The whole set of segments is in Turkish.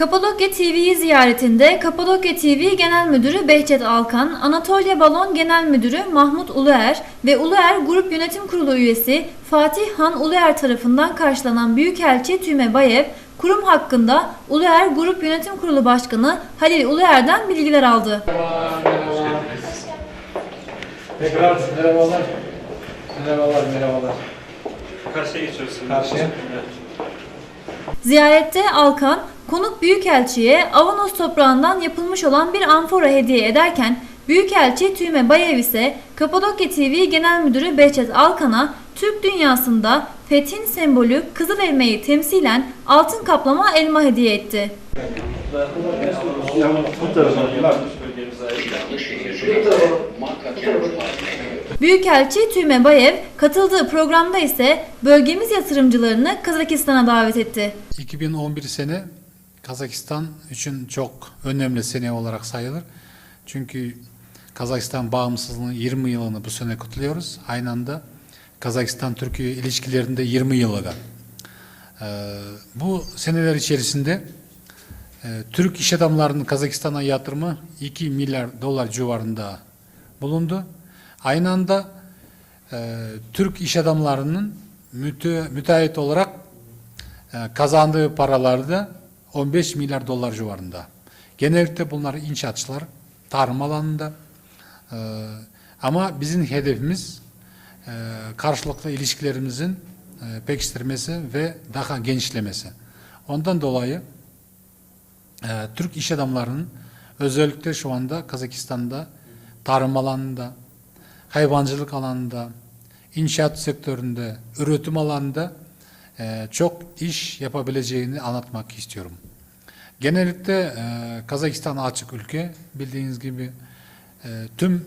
Kapadokya TV'yi ziyaretinde Kapadokya TV Genel Müdürü Behçet Alkan, Anatolia Balon Genel Müdürü Mahmut Uluer ve Uluer Grup Yönetim Kurulu üyesi Fatih Han Uluer tarafından karşılanan Büyükelçi Tüme Bayev, kurum hakkında Uluer Grup Yönetim Kurulu Başkanı Halil Uluer'den bilgiler aldı. Tekrar merhabalar. Merhabalar, merhabalar. Karşıya geçiyoruz. Karşıya. Evet. Ziyarette Alkan, konuk Büyükelçi'ye Avanos toprağından yapılmış olan bir amfora hediye ederken Büyükelçi Tüme Bayev ise Kapadokya TV Genel Müdürü Behçet Alkan'a Türk dünyasında fethin sembolü Kızıl Elmayı temsilen altın kaplama elma hediye etti. Büyükelçi Tüme Bayev katıldığı programda ise bölgemiz yatırımcılarını Kazakistan'a davet etti. 2011 sene Kazakistan için çok önemli sene olarak sayılır. Çünkü Kazakistan bağımsızlığının 20 yılını bu sene kutluyoruz. Aynı anda Kazakistan-Türkiye ilişkilerinde 20 yılı da. Ee, bu seneler içerisinde e, Türk iş adamlarının Kazakistan'a yatırımı 2 milyar dolar civarında bulundu. Aynı anda e, Türk iş adamlarının müte, müteahhit olarak e, kazandığı paralar da 15 milyar dolar civarında. Genellikle bunlar inşaatçılar, tarım alanında. E, ama bizim hedefimiz e, karşılıklı ilişkilerimizin e, pekiştirmesi ve daha genişlemesi. Ondan dolayı e, Türk iş adamlarının özellikle şu anda Kazakistan'da tarım alanında, hayvancılık alanında, inşaat sektöründe, üretim alanında e, çok iş yapabileceğini anlatmak istiyorum. Genellikle e, Kazakistan açık ülke. Bildiğiniz gibi e, tüm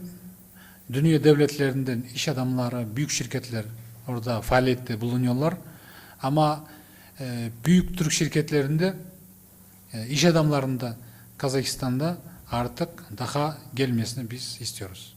dünya devletlerinden iş adamları, büyük şirketler orada faaliyette bulunuyorlar. Ama büyük Türk şirketlerinde iş adamlarında Kazakistan'da artık daha gelmesini biz istiyoruz.